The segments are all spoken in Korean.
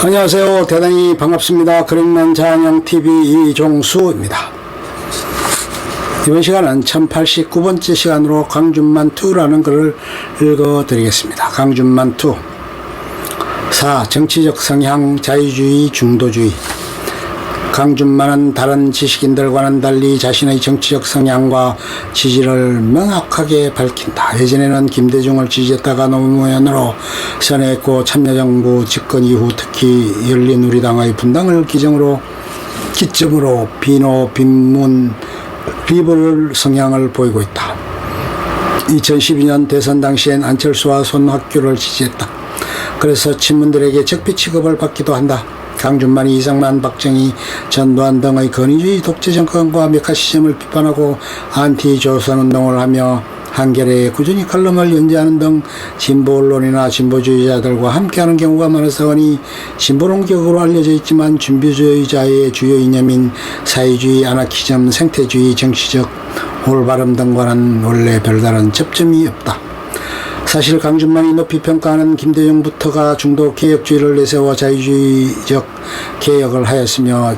안녕하세요. 대단히 반갑습니다. 그랭난 자연형 이종수입니다. 이번 시간은 1089번째 시간으로 강준만2라는 글을 읽어드리겠습니다. 강준만2 4. 정치적 성향, 자유주의, 중도주의 강준만은 다른 지식인들과는 달리 자신의 정치적 성향과 지지를 명확하게 밝힌다. 예전에는 김대중을 지지했다가 노무현으로 선회했고 참여정부 집권 이후 특히 열린우리당의 분당을 기정으로 기점으로 비노 빈문 리버럴 성향을 보이고 있다. 2012년 대선 당시엔 안철수와 손학규를 지지했다. 그래서 친문들에게 적폐 취급을 받기도 한다. 강준만이 이상만 박정희 전두환 등의 권위주의 독재 정권과 메카시즘을 비판하고 안티 조선 운동을 하며 한겨레에 꾸준히 칼럼을 연재하는 등 진보 언론이나 진보주의자들과 함께하는 경우가 많아서니 진보론격으로 알려져 있지만 준비주의자의 주요 이념인 사회주의, 아나키즘, 생태주의, 정치적 올바름 등과는 원래 별다른 접점이 없다. 사실 강준만이 높이 평가하는 김대중부터가 중도 개혁주의를 내세워 자유주의적 개혁을 하였으며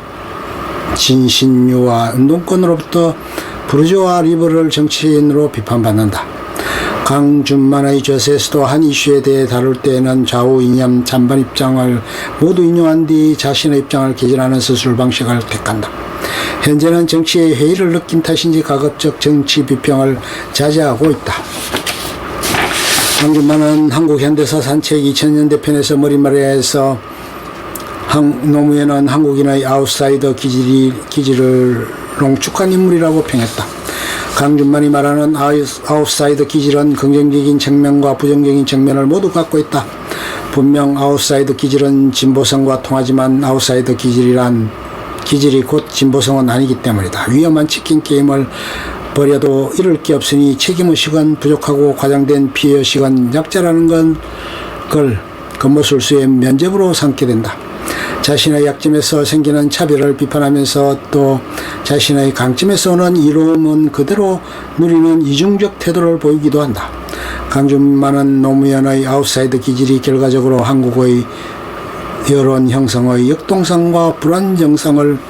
진신유와 운동권으로부터 부르주아 리버럴 정치인으로 비판받는다. 강준만의 저세에서도 한 이슈에 대해 다룰 때에는 좌우 이념 찬반 입장을 모두 인용한 뒤 자신의 입장을 개진하는 서술 방식을 택한다. 현재는 정치의 회의를 느낀 탓인지 가급적 정치 비평을 자제하고 있다. 강준만은 한국 현대사 산책 2000년대 편에서 머리말에서 한, 노무현은 한국인의 아웃사이더 기질이, 기질을 농축한 인물이라고 평했다. 강준만이 말하는 아웃사이더 기질은 긍정적인 측면과 부정적인 측면을 모두 갖고 있다. 분명 아웃사이더 기질은 진보성과 통하지만 아웃사이더 기질이란 기질이 곧 진보성은 아니기 때문이다. 위험한 치킨 게임을 버려도 이를 게 없으니 책임의식은 부족하고 과장된 피해의식은 약자라는 건 그걸 근무술수의 면접으로 삼게 된다. 자신의 약점에서 생기는 차별을 비판하면서 또 자신의 강점에서 오는 이로움은 그대로 누리는 이중적 태도를 보이기도 한다. 강준만은 노무현의 아웃사이드 기질이 결과적으로 한국의 여론 형성의 역동성과 불안정성을 극,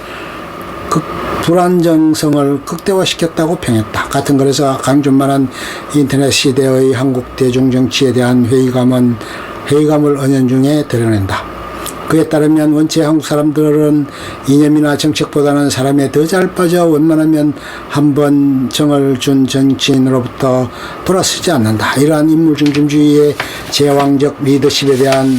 불안정성을 극대화시켰다고 평했다. 같은 글에서 강준만은 인터넷 시대의 한국 대중 정치에 대한 회의감은 회의감을 은연중에 드러낸다. 그에 따르면 원체 한국 사람들은 이념이나 정책보다는 사람에 더 잘 빠져 웬만하면 한 번 정을 준 정치인으로부터 돌아서지 않는다. 이러한 인물 중심주의의 제왕적 리더십에 대한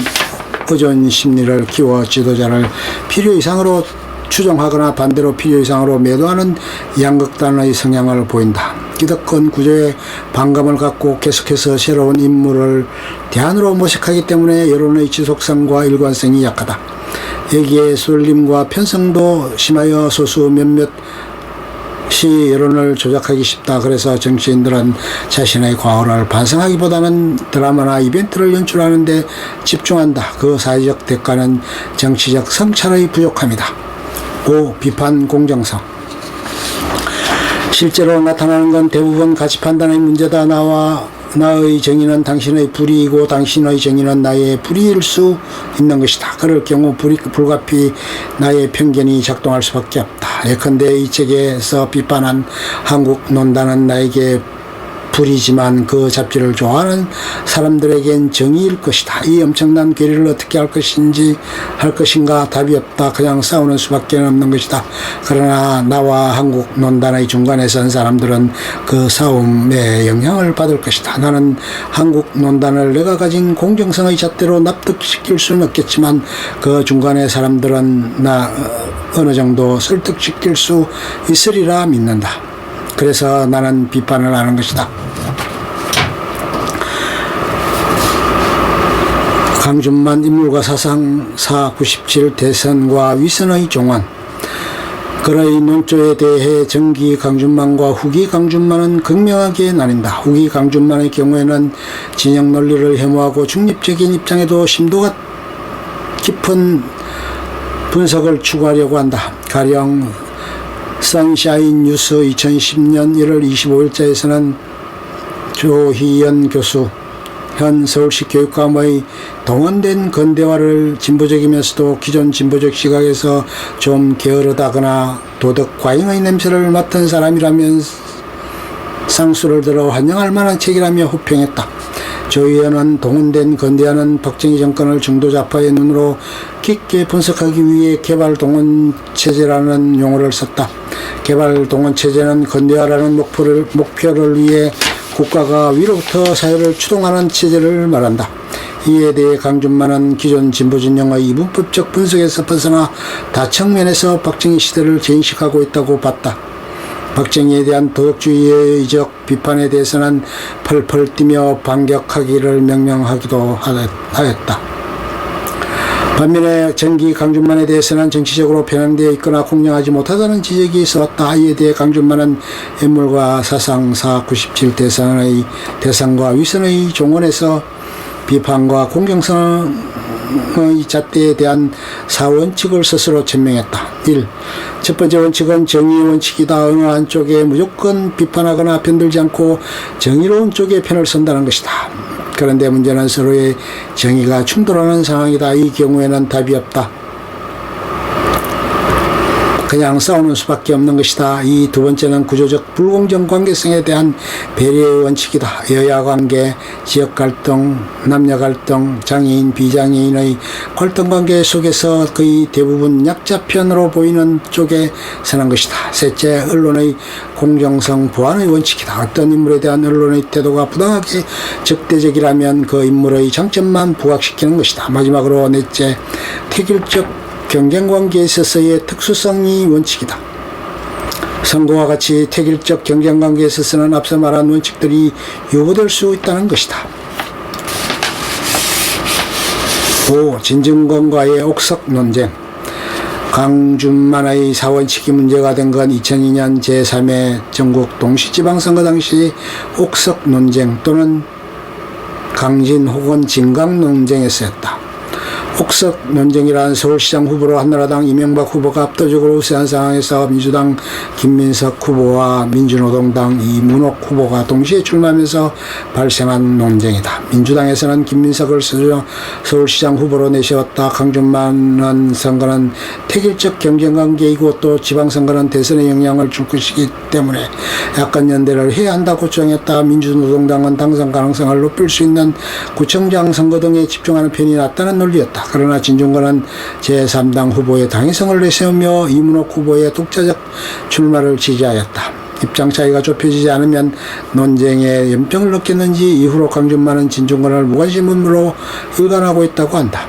의존 심리를 키워 지도자를 필요 이상으로 추종하거나 반대로 필요 이상으로 매도하는 양극단의 성향을 보인다. 기득권 구조에 반감을 갖고 계속해서 새로운 인물을 대안으로 모색하기 때문에 여론의 지속성과 일관성이 약하다. 여기에 쏠림과 편성도 심하여 소수 몇몇 시 여론을 조작하기 쉽다. 그래서 정치인들은 자신의 과거를 반성하기보다는 드라마나 이벤트를 연출하는데 집중한다. 그 사회적 대가는 정치적 성찰의 부족함이다. 5. 비판 공정성. 실제로 나타나는 건 대부분 가치 판단의 문제다. 나와 나의 정의는 당신의 불의이고 당신의 정의는 나의 불의일 수 있는 것이다. 그럴 경우 불이, 불가피 나의 편견이 작동할 수밖에 없다. 예컨대 이 책에서 비판한 한국 논단은 나에게 불이지만 그 잡지를 좋아하는 사람들에겐 정의일 것이다. 이 엄청난 괴리를 어떻게 할 것인지 할 것인가 답이 없다. 그냥 싸우는 수밖에 없는 것이다. 그러나 나와 한국 논단의 중간에 선 사람들은 그 싸움에 영향을 받을 것이다. 나는 한국 논단을 내가 가진 공정성의 잣대로 납득시킬 수는 없겠지만 그 중간에 사람들은 나 어느 정도 설득시킬 수 있으리라 믿는다. 그래서 나는 비판을 하는 것이다. 강준만 인물과 사상 497 대선과 위선의 종환 그의 논조에 대해 정기 강준만과 후기 강준만은 극명하게 나뉜다. 후기 강준만의 경우에는 진영 논리를 혐오하고 중립적인 입장에도 심도가 깊은 분석을 추구하려고 한다. 가령 선샤인 뉴스 2010년 1월 25일자에서는 조희연 교수 현 서울시 교육감의 동원된 건대화를 진보적이면서도 기존 진보적 시각에서 좀 게으르다거나 도덕 과잉의 냄새를 맡은 사람이라면 상수를 들어 환영할 만한 책이라며 호평했다. 조 의원은 동원된 건대하는 박정희 정권을 중도좌파의 눈으로 깊게 분석하기 위해 개발동원 체제라는 용어를 썼다. 개발동원 체제는 건대화라는 목표를, 목표를 위해 국가가 위로부터 사회를 추동하는 체제를 말한다. 이에 대해 강준만은 기존 진보 진영의 이분법적 분석에서 벗어나 다측면에서 박정희 시대를 재인식하고 있다고 봤다. 박정희에 대한 도덕주의의 적 비판에 대해서는 펄펄 뛰며 반격하기를 명명하기도 하였다. 반면에 정기 강준만에 대해서는 정치적으로 편향되어 있거나 공정하지 못하다는 지적이 있어왔다. 이에 대해 강준만은 인물과 사상 497 대상의 대상과 위선의 종언에서 비판과 공정성의 잣대에 대한 사원칙을 스스로 천명했다. 1. 첫 번째 원칙은 정의 원칙이다. 어느 한쪽에 무조건 비판하거나 편들지 않고 정의로운 쪽에 편을 선다는 것이다. 그런데 문제는 서로의 정의가 충돌하는 상황이다. 이 경우에는 답이 없다. 그냥 싸우는 수밖에 없는 것이다. 이 두 번째는 구조적 불공정 관계성에 대한 배려의 원칙이다. 여야 관계, 지역 갈등, 남녀 갈등, 장애인, 비장애인의 갈등 관계 속에서 거의 대부분 약자 편으로 보이는 쪽에 서는 것이다. 셋째, 언론의 공정성 보안의 원칙이다. 어떤 인물에 대한 언론의 태도가 부당하게 적대적이라면 그 인물의 장점만 부각시키는 것이다. 마지막으로 넷째, 태길적 경쟁관계에 있어서의 특수성이 원칙이다. 선거와 같이 태길적 경쟁관계에 있어서는 앞서 말한 원칙들이 요구될 수 있다는 것이다. 5. 진증권과의 옥석 논쟁 강준만의 사원칙이 문제가 된 건 2002년 제3회 전국 동시지방선거 당시 옥석 논쟁 또는 강진 혹은 진강 논쟁에서였다. 옥석 논쟁이란 서울시장 후보로 한나라당 이명박 후보가 압도적으로 우세한 상황에서 민주당 김민석 후보와 민주노동당 이문옥 후보가 동시에 출마하면서 발생한 논쟁이다. 민주당에서는 김민석을 서울시장 후보로 내세웠다. 강준만은 선거는 태길적 경쟁관계이고 또 지방선거는 대선에 영향을 줄 것이기 때문에 약간 연대를 해야 한다고 주장했다. 민주노동당은 당선 가능성을 높일 수 있는 구청장 선거 등에 집중하는 편이 낫다는 논리였다. 그러나 진중권은 제3당 후보의 당위성을 내세우며 이문옥 후보의 독자적 출마를 지지하였다. 입장 차이가 좁혀지지 않으면 논쟁에 연병을 느꼈는지 이후로 강준만은 진중권을 무관심으로 일관하고 있다고 한다.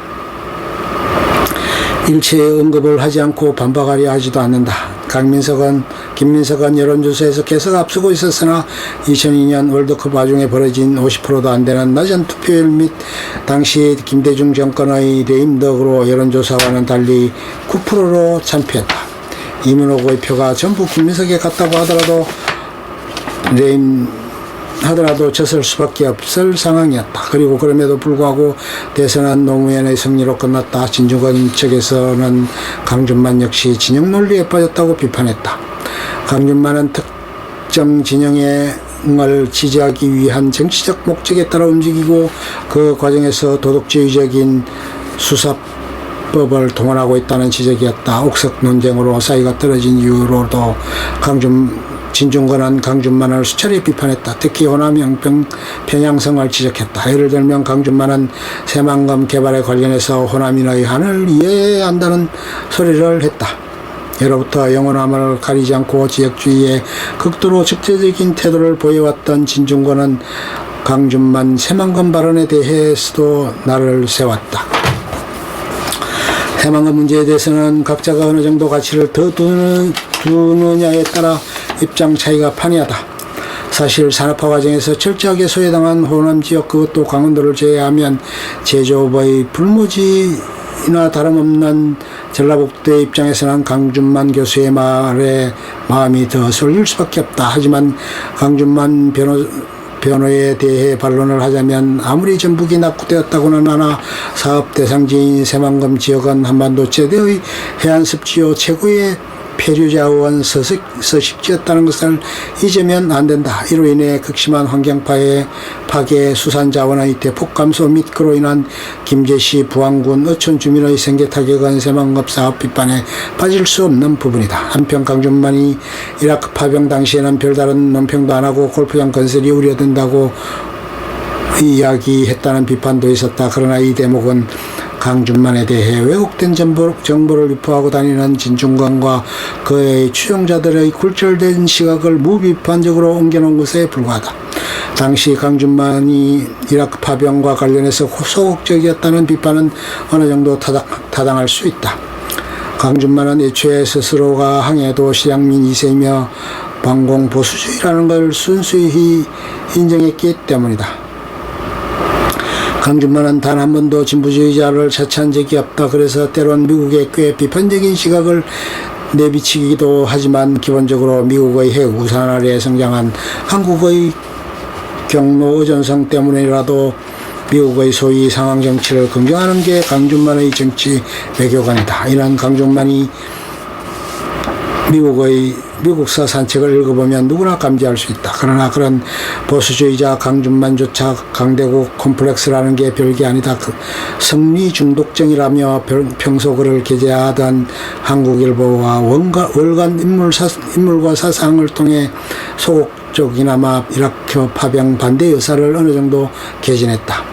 일체의 언급을 하지 않고 반박하려 하지도 않는다. 강민석은 김민석은 여론조사에서 계속 앞서고 있었으나 2002년 월드컵 와중에 벌어진 50%도 안 되는 낮은 투표율 및 당시 김대중 정권의 레임 덕으로 여론조사와는 달리 9%로 참패했다. 이문호의 표가 전부 김민석에 갔다고 하더라도 레임 하더라도 졌을 수밖에 없을 상황이었다. 그리고 그럼에도 불구하고 대선은 노무현의 승리로 끝났다. 진중권 측에서는 강준만 역시 진영 논리에 빠졌다고 비판했다. 강준만은 특정 진영의 을 지지하기 위한 정치적 목적에 따라 움직이고 그 과정에서 도덕주의적인 수사법을 동원하고 있다는 지적이었다. 옥석 논쟁으로 사이가 떨어진 이유로도 강준 진중권은 강준만을 수차례 비판했다. 특히 호남 영평 평양성을 지적했다. 예를 들면 강준만은 새만금 개발에 관련해서 호남인의 한을 이해해야 한다는 소리를 했다. 예로부터 영원함을 가리지 않고 지역주의에 극도로 적대적인 태도를 보여왔던 진중권은 강준만 새만금 발언에 대해서도 나를 세웠다. 해망금 문제에 대해서는 각자가 어느 정도 가치를 더 두는, 두느냐에 따라 입장 차이가 판이하다. 사실 산업화 과정에서 철저하게 소외당한 호남 지역 그것도 강원도를 제외하면 제조업의 불모지 나 다름없는 전라북도의 입장에서는 강준만 교수의 말에 마음이 더 쏠릴 수밖에 없다. 하지만 강준만 변호 변호에 대해 반론을 하자면 아무리 전북이 낙후되었다고는 하나 사업 대상지인 새만금 지역은 한반도 최대의 해안 습지요 최고의 폐류자원 서식, 서식지였다는 것을 잊으면 안 된다. 이로 인해 극심한 환경파괴, 파괴, 수산자원의 대폭 감소 및 그로 인한 김제시 부안군 어촌 주민의 생계 타격은 새만급 사업 비판에 빠질 수 없는 부분이다. 한편 강준만이 이라크 파병 당시에는 별다른 논평도 안 하고 골프장 건설이 우려된다고 이야기했다는 비판도 있었다. 그러나 이 대목은 강준만에 대해 왜곡된 정보, 정보를 유포하고 다니는 진중권과 그의 추종자들의 굴절된 시각을 무비판적으로 옮겨놓은 것에 불과하다. 당시 강준만이 이라크 파병과 관련해서 소극적이었다는 비판은 어느 정도 타당, 타당할 수 있다. 강준만은 애초에 스스로가 항해도 시장민 2세이며 반공 보수주의라는 걸 순수히 인정했기 때문이다. 강준만은 단 한 번도 진보주의자를 차치한 적이 없다. 그래서 때론 미국의 꽤 비판적인 시각을 내비치기도 하지만 기본적으로 미국의 핵 우산 아래 성장한 한국의 경로 의존성 때문이라도 미국의 소위 상황 정치를 긍정하는 게 강준만의 정치 외교관이다. 이런 강준만이 미국의 미국사 산책을 읽어보면 누구나 감지할 수 있다. 그러나 그런 보수주의자 강준만조차 강대국 콤플렉스라는 게 별게 아니다. 그 성리 중독증이라며 평- 평소 그를 게재하던 한국일보와 원가, 월간 인물 사, 인물과 사상을 통해 소극적이나마 이라크 파병 반대 의사를 어느 정도 개진했다.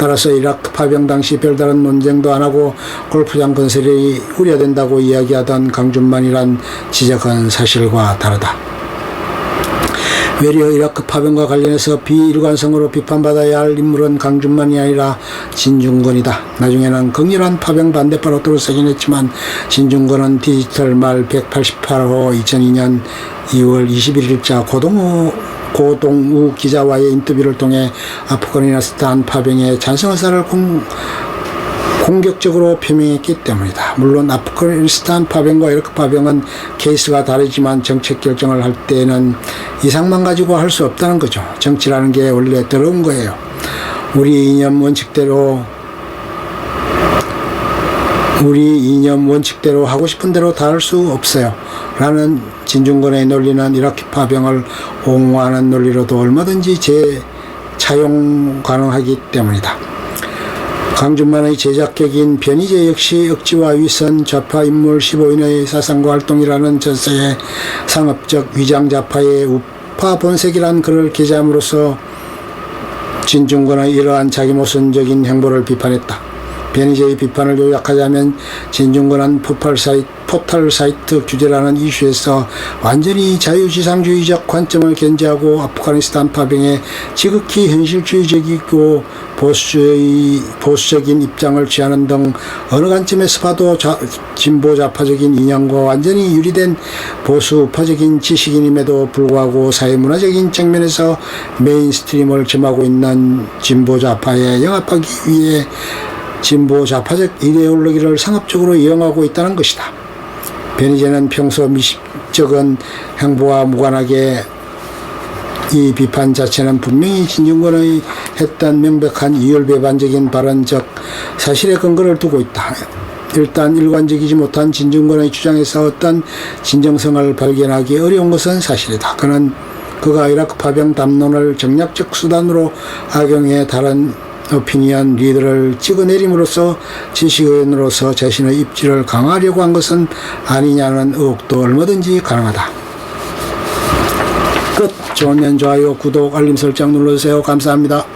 따라서 이라크 파병 당시 별다른 논쟁도 안 하고 골프장 건설이 우려된다고 이야기하던 강준만이란 지적은 사실과 다르다. 외려 이라크 파병과 관련해서 비일관성으로 비판받아야 할 인물은 강준만이 아니라 진중권이다. 나중에는 극렬한 파병 반대파로 들어서긴 했지만 진중권은 디지털 말 188호 2002년 2월 21일자 고동우 고동우 기자와의 인터뷰를 통해 아프가니스탄 파병에 찬성 의사를 공, 공격적으로 표명했기 때문이다. 물론 아프가니스탄 파병과 이라크 파병은 케이스가 다르지만 정책 결정을 할 때는 이상만 가지고 할 수 없다는 거죠. 정치라는 게 원래 더러운 거예요. 우리 이념 원칙대로 우리 이념 원칙대로 하고 싶은 대로 다 할 수 없어요. 라는 진중권의 논리는 이라크 파병을 옹호하는 논리로도 얼마든지 재차용 가능하기 때문이다. 강준만의 제작격인 변희재 역시 억지와 위선 좌파 인물 15인의 사상과 활동이라는 전세의 상업적 위장 좌파의 우파 본색이란 글을 게재함으로써 진중권의 이러한 자기 모순적인 행보를 비판했다. 변희재의 비판을 요약하자면 진중권은 포털 사이트, 포털 사이트 규제라는 이슈에서 완전히 자유지상주의적 관점을 견지하고 아프가니스탄 파병에 지극히 현실주의적이고 보수의, 보수적인 입장을 취하는 등 어느 관점에서 봐도 자, 진보 좌파적인 이념과 완전히 유리된 보수 우파적인 지식인임에도 불구하고 사회문화적인 측면에서 메인스트림을 점하고 있는 진보 좌파에 영합하기 위해 진보 좌파적 이데올로기를 상업적으로 이용하고 있다는 것이다. 변희재는 평소 미식적인 행보와 무관하게 이 비판 자체는 분명히 진중권의 했던 명백한 이율배반적인 발언적 사실의 근거를 두고 있다. 일단 일관적이지 못한 진중권의 주장에서 어떤 진정성을 발견하기 어려운 것은 사실이다. 그는 그가 이라크 파병 담론을 정략적 수단으로 악용해 다른 오피니언 리더를 찍어내림으로써 지식인으로서 자신의 입지를 강화하려고 한 것은 아니냐는 의혹도 얼마든지 가능하다. 끝. 좋으면 좋아요, 구독, 알림 설정 눌러주세요. 감사합니다.